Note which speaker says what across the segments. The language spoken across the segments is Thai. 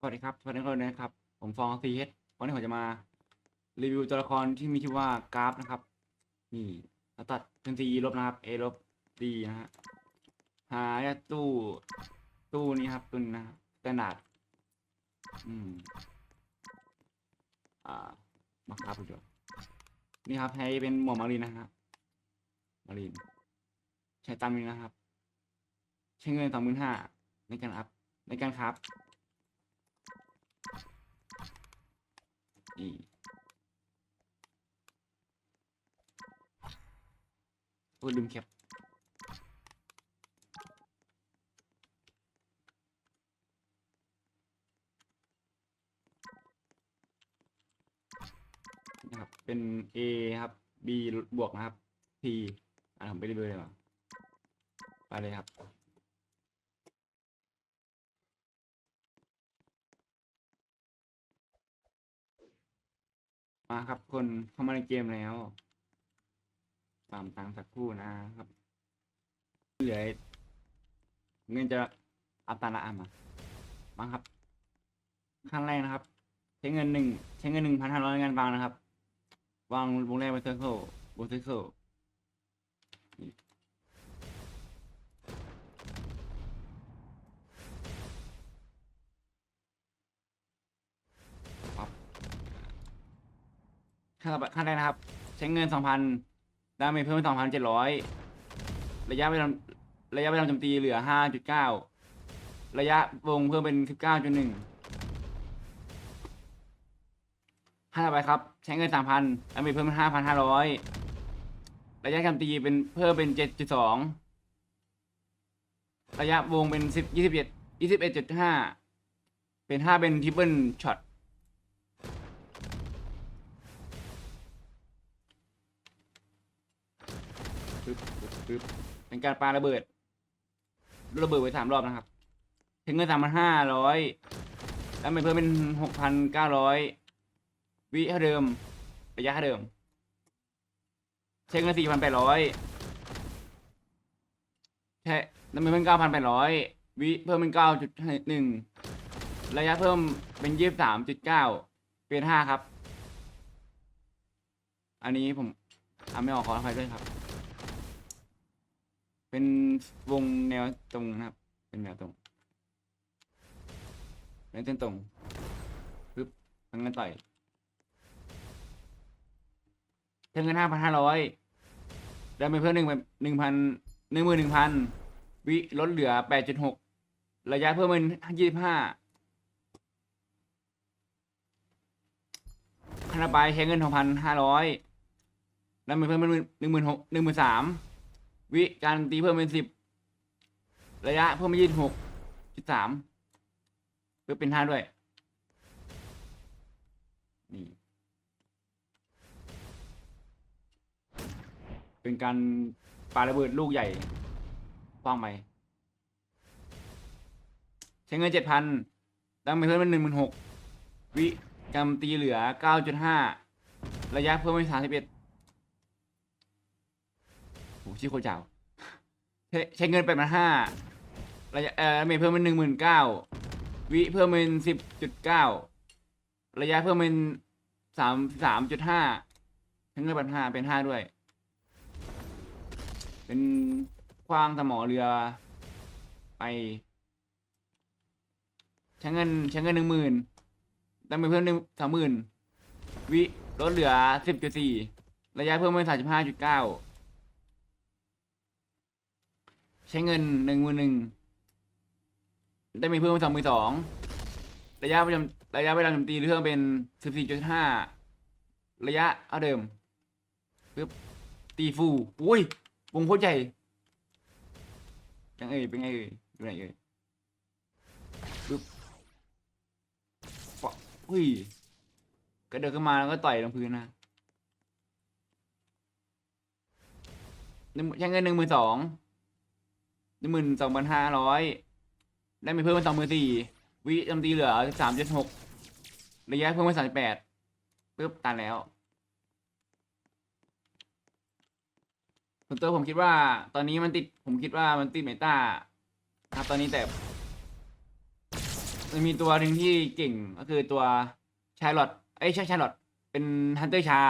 Speaker 1: สวัสดีครับสวัสดีทุกคนนะครับ ผมฟองซีเฮดวันนี้ผมจะมา รีวิวตัวละครที่มีชื่อว่ากราฟนะครับ นี่เราตัดเป็นซีลบนะครับ A ลบ D นะฮะหาตู้ตู้นี้ครับตัวนี้นะสแตนดาร์ดอืมอ่ามาครับดูนี่ครับให้เป็นหมวกมารีนนะครับมารีนใช้ตามนี้นะครับ ใช้เงินสองหมื่นห้าในการอัพในการครับ นี่โอ้ลืมแคปนะครับเป็น A ครับ B บวกนะครับ T อะผมไปเรื่อยๆเลยว่ะไปเลยครับ มาครับคนเข้ามาในเกมแล้วตามตามสักครู่นะครับเหลือเงินจะอัตราละอะมามาครับ ขั้นแรกนะครับ ใช้เงินหนึ่งใช้เงินหนึ่งพันห้าร้อยงานวางนะครับ วางวงแรกบนเซอร์เคิลวงเซอร์เคิล ขั้นต่อไปขั้นแรกนะครับ ใช้เงินสองพันดาเมจเพิ่มเป็นสองพันเจ็ดร้อยระยะเวลาระยะเวลาโจมตีเหลือห้าจุดเก้าระยะวงเพิ่มเป็นสิบเก้าจุดหนึ่งขั้นต่อไปครับ ใช้เงินสามพันดาเมจเพิ่มเป็นห้าพันห้าร้อยระยะการตีเป็นเพิ่มเป็นเจ็ดจุดสองระยะวงเป็นสิบยี่สิบเอ็ดยี่สิบเอ็ดจุดห้าเป็นห้าเป็นทริปเปิลช็อต ปึ๊บปึ๊บปึ๊บเป็นการปาระเบิด ระเบิดไปสามรอบนะครับ ถึงเงินสามพันห้าร้อยแล้วมันเพิ่มเป็นหกพันเก้าร้อยวิเท่าเดิมระยะเท่าเดิมใช้เงินสี่พันแปดร้อยใช่แล้วมันเพิ่มเก้าพันแปดร้อยวิเพิ่มเป็นเก้าจุดหนึ่งระยะเพิ่มเป็นยี่สิบสามจุดเก้าเป็นห้าครับ อันนี้ผมทำไม่ออกขออภัยด้วยครับ เป็นวงแนวตรงนะครับ เป็นแนวตรงเป็นเส้นตรงปึ๊บทางเงินต่อยเพิ่มเงินห้าพันห้าร้อยแล้ไปเพิ่มหนึ่งหนึ่งพันหนึ่งหมื่นหนึ่งพันวิลดเหลือแปดจุดหกระยะเพิ่มเป็นยี่สิบห้าขณะไปใช้เงินหกพันห้าร้อยแล้ไปเพิ่มเป็นหนึ่งหมื่นหกหนึ่งหมื่นสาม วิการตีเพิ่มเป็นสิบระยะเพิ่มเป็นยี่สิบหกจุดสามเพื่อเป็นห้าด้วย นี่ เป็นการปาระเบิดลูกใหญ่ฟ้องไปใช้เงินเจ็ดพันตั้งไปเพิ่มเป็นหนึ่งหมื่นหกวิการตีเหลือเก้าจุดห้าระยะเพิ่มเป็นสามสิบเอ็ด โหชื่อโคตรยาวใช้เงินแปดพันห้าระยะเอ่อเมจเพิ่มเป็นหนึ่งหมื่นเก้าวิเพิ่มเป็นสิบจุดเก้าระยะเพิ่มเป็นสามสามจุดห้าใช้เงินแปห้าเป็นห้าด้วย เป็นคว้างสมอเรือ ไปใช้เงินใช้เงินหนึ่งหมื่นตั้งไปเพิ่มหนึ่งสามหมื่นวิลดเหลือสิบจุดสี่ระยะเพิ่มเป็นสามสิบห้าจุดเก้า ใช้เงินหนึ่งมือหนึ่งได้มีเพิ่มเป็นสองมือสองระยะประจำระยะเวลาโจมตีเพิ่มเป็นสิบสี่จุดห้าระยะเอาเดิมปึ๊บตีฟูอุ้ยวงโคตรใหญ่ยังเอ่ยเป็นไงเอ่ยอยู่ไหนเอ่ยปึ๊บปะอุ้ยกระเดินขึ้นมาแล้วก็ต่อยลงพื้นนะใช้เงินหนึ่งหมื่นสอง หนึ่งหมื่นสองพันห้าร้อยได้มีเพิ่มเป็นสองหมื่นสี่วิจำตีเหลือสามจุดหกระยะเพิ่มเป็นสามสิบแปดปึ๊บตันแล้วส่วนตัวผมคิดว่า ตอนนี้มันติดผมคิดว่ามันติดเมตาครับตอนนี้แต่มันมีตัวหนึ่งที่เก่งก็คือตัวชาร์ลอตเอ้ยใช่ชาร์ลอตเป็นฮันเตอร์ชา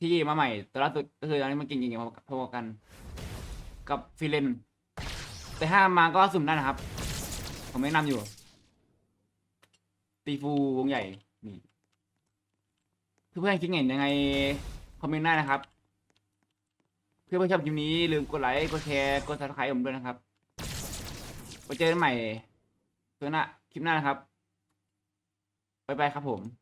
Speaker 1: ที่มาใหม่ตัวล่าสุดก็คืออันนี้มันเก่งๆพอๆกัน กับฟิเลน แต่ถ้ามาก็สุ่มได้นะครับ ผมแนะนำอยู่ ตีฟูวงใหญ่นี่เพื่อนๆคิดเห็นยังไงคอมเมนต์ได้นะครับ เพื่อนๆชอบคลิปนี้ลืมกดไลค์กดแชร์กดซับสไครต์ผมด้วยนะครับไว้เจอกันใหม่เพื่อนหน้าคลิปหน้านะครับบ๊ายบายครับผม